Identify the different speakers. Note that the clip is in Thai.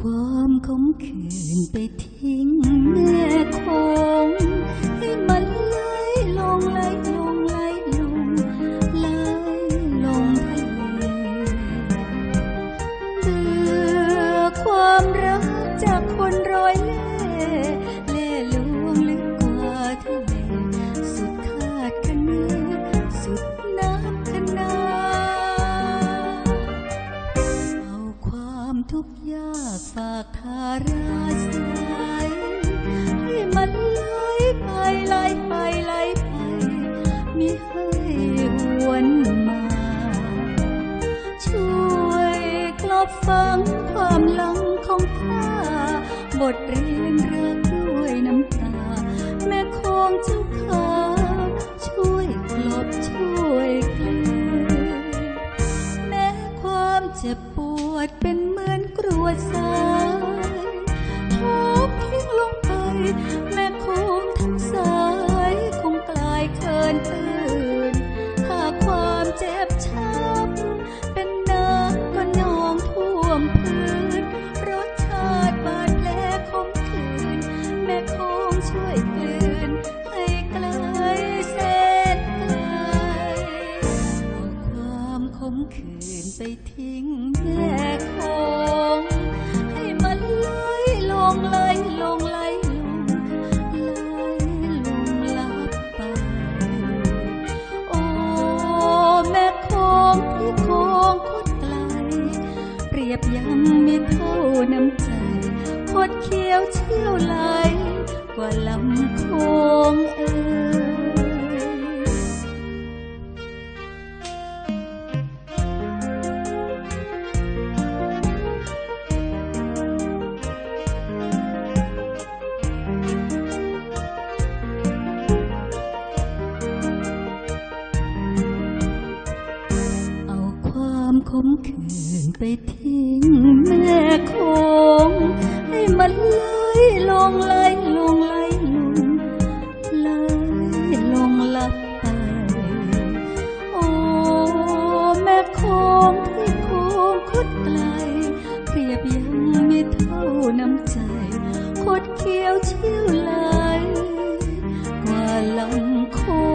Speaker 1: ความขมขื่นไปทิ้งแม่ ทุกข์ยากฝากทาราสายให้มันไหลไปไหลไปไหลไปมิให้หวนมา ช่วยกลบฟังความหลังของข้าบทเรียนรักด้วยน้ำตา แม่คงเจ้าขาช่วยกลบช่วยเกลือแม้ความเจ็บปวดเป็น วดสายทบทิ้งลงไป แม่คงทั้งสาย คงกลายเคินตื่น ถ้าความเจ็บช้ำเป็นน้ำก็นองท่วมพื้นรสชาติบาดแผลคมคืน แม่คงช่วยกลืน ให้ไกลแสนไกลเอาความขมขื่นไปทิ้งแม่ ยบยังไม่เท่าน้ำใจคดเคี้ยวเชี่ยวไหลกว่าลำโคงเอ่ย คมขืนไปทิ้งแม่คงให้มันเลยลงเลยลงเลยลงเลยลงลับไป โอ้แม่คงที่คงคดไกล เปรียบยังไม่เท่าน้ำใจ คดเคี้ยวเชี่ยวไหลกว่าลำคง